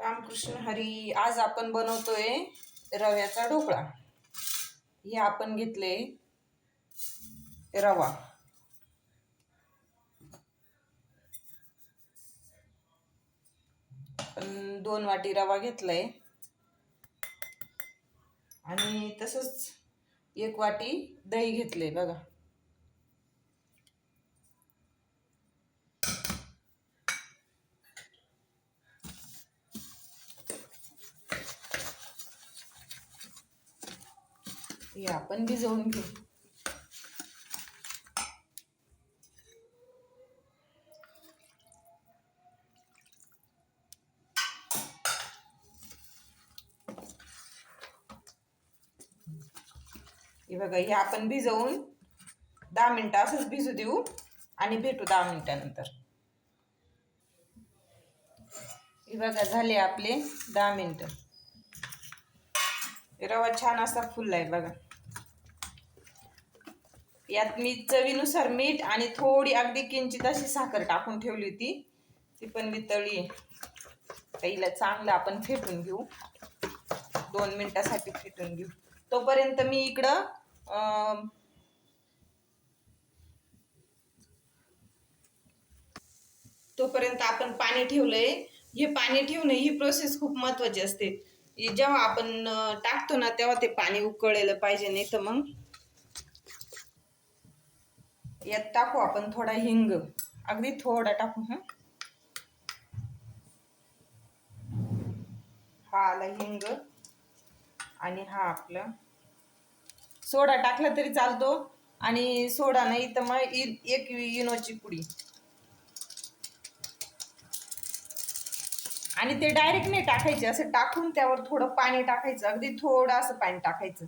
रामकृष्ण हरी आज आपण बनवतोय रव्याचा ढोकळा. हे आपण घेतले रवा. दोन वाटी रवा घेतलाय. आणि तसंच एक वाटी दही घेतले बघा. हे आपण भिजवून घेऊ. हे बघा हे आपण भिजवून दहा मिनटं असंच भिजू देऊ आणि भेटू दहा मिनटानंतर. हे बघा झाले आपले दहा मिनटं. रवा छान असा फुलला आहे बघा. यात मी चवीनुसार मीठ आणि थोडी अगदी किंचित अशी साखर टाकून ठेवली होती. ती पण वितळी पहिला चांगलं आपण फेटून घेऊ. दोन मिनिटासाठी फेटून घेऊ. तोपर्यंत मी इकडं तोपर्यंत आपण पाणी ठेवलंय. हे पाणी ठेवणं ही प्रोसेस खूप महत्वाची असते. जेव्हा आपण टाकतो ना तेव्हा ते पाणी उकळलेलं पाहिजे नाही तर मग यात टाकू आपण थोडा हिंग. अगदी थोडा टाकू हा. हा आला हिंग. आणि हा आपला सोडा टाकला तरी चालतो. आणि सोडा नाही तर मग एक इनोची पुडी. आणि ते डायरेक्ट नाही टाकायचे असं टाकून त्यावर थोडं पाणी टाकायचं. अगदी थोडं असं पाणी टाकायचं.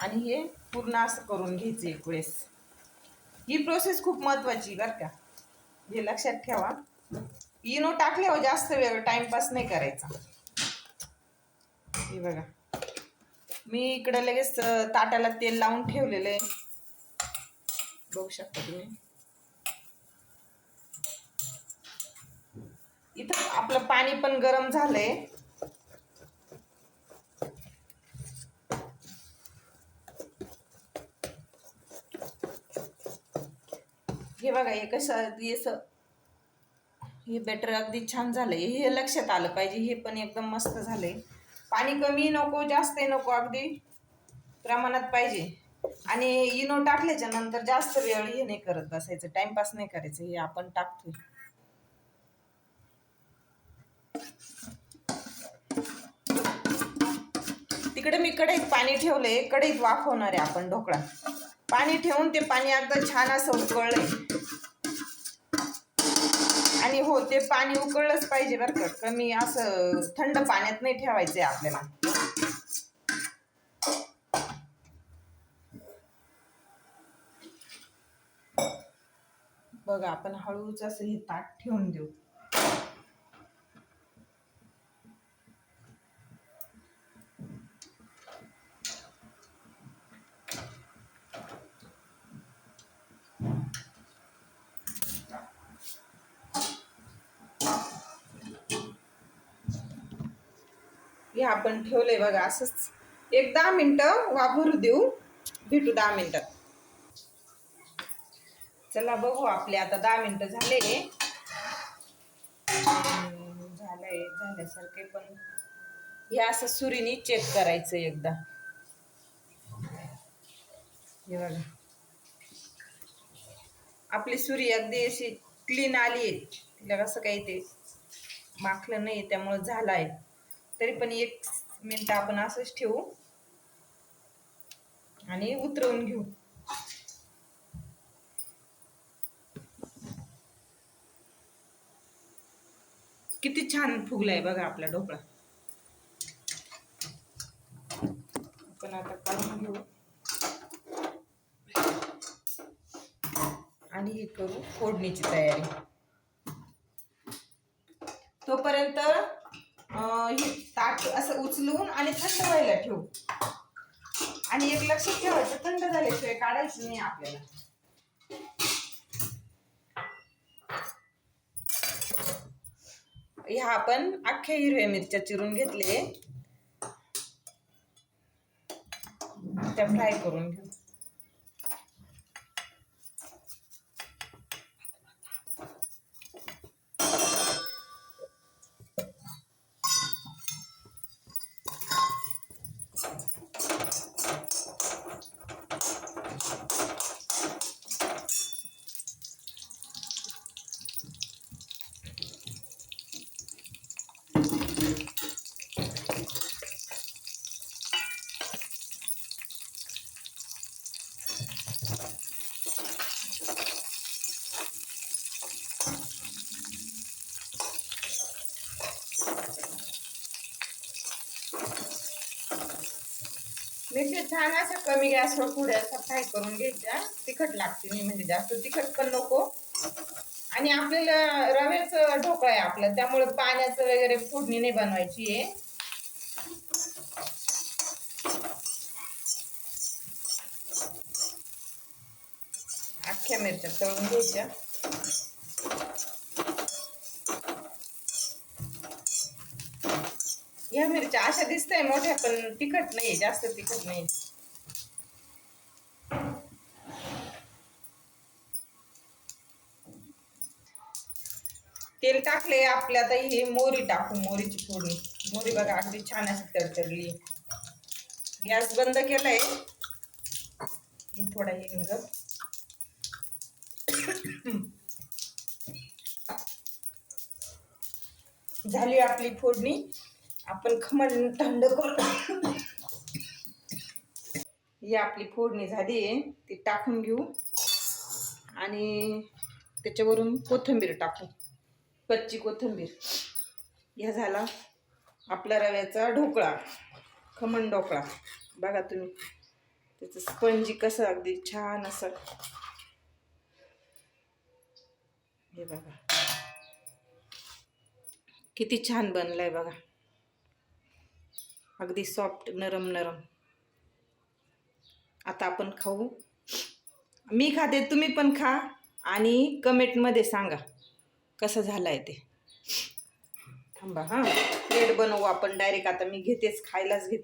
आणि हे पूर्ण असं करून घ्यायचं एक वेळेस. ही प्रोसेस खूप महत्वाची बरं का. हे लक्षात ठेवा. इनो टाकल्यावर हो, जास्त वेळ टाइमपास नाही करायचा. हे बघा. मी इकडं लगेच ताटाला तेल लावून ठेवलेलं आहे. बघू शकता तुम्ही. इथं आपलं पाणी पण गरम झालंय. हे बघा हे कसं हे हे बेटर अगदी छान झालंय. हे लक्षात आलं पाहिजे हे पण एकदम मस्त झालंय. पाणी कमी नको जास्त नको अगदी प्रमाणात पाहिजे. आणि इनो टाकल्याच्या नंतर जास्त वेळ हे नाही करत बसायचं टाइमपास नाही करायचं हे आपण टाकतोय. तिकडे मी कढईत पाणी ठेवलंय कढईत वाफवणार आहे आपण ढोकळा. पाणी ठेवून ते पाणी अगदी छान असं उकळलंय. आणि हो ते पाणी उकळलंच पाहिजे बरं का. कमी असं थंड पाण्यात नाही ठेवायचंय आपल्याला. बघा आपण हळूच असं हे ताट ठेवून देऊ. हे आपण ठेवलंय बघा असंच एक दहा मिनटं वापरू देऊ भेटू दहा मिनटात चला बघू आपले आता दहा मिनटं झाले. झालंय झाल्यासारखे पण. हे असं सुरीने चेक करायचं एकदा. हे बघा. आपली सुरी अगदी अशी क्लीन आली आहे तिला कसं काही ते माखलं नाही त्यामुळं झालं आहे तरी पण एक मिनिट आपण असंच ठेवू. आणि उतरवून घेऊ. किती छान फुगलाय बघा आपला ढोकळा. आपण आता काढून घेऊ. आणि हे करू फोडणीची तयारी. तोपर्यंत हे ताट असं उचलून आणि थंड व्हायला ठेवू. आणि एक लक्षात ठेवायचं थंड झाल्याशिवाय काढायचं नाही आपल्याला. ह्या आपण अख्ख्या हिरव्या मिरच्या चिरून घेतले. त्या फ्राय करून घेऊ. मिरची छान असं कमी गॅसवर पुढे असं फ्राय करून घ्यायच्या. तिखट लागते नाही म्हणजे जास्त. तिखट पण नको. आणि आपल्याला रव्याचं ढोकळा आहे आपलं त्यामुळे पाण्याचं वगैरे फोडणी नाही बनवायची आहे. अख्ख्या मिरच्या तळून घ्यायच्या. या मिरच्या अशा दिसतंय मोठ्या पण तिखट नाही जास्त तिखट नाही तेल टाकले आपल्या आता हे मोरी टाकू मोरीची फोडणी. मोरी बघा अगदी छान अशी तडतडली. गॅस बंद केलाय. थोडा हिंग. झाली आपली फोडणी. आपण खमण थंड करू ही आपली फोडणी झाली आहे. ती टाकून घेऊ. आणि त्याच्यावरून कोथिंबीर टाकू. कच्ची कोथिंबीर. ह्या झाला आपला रव्याचा ढोकळा. खमण ढोकळा. बघा तुम्ही. त्याचं स्पंजी कसं अगदी छान असं. हे बघा. किती छान बनलाय बघा. अगदी सॉफ्ट नरम नरम. आता आपण खाऊ. मी खाते तुम्ही पण खा आणि कमेंटमध्ये सांगा कसं झालं आहे ते. थांबा हां. प्लेट बनवू आपण. डायरेक्ट आता मी घेतेच खायलाच घेते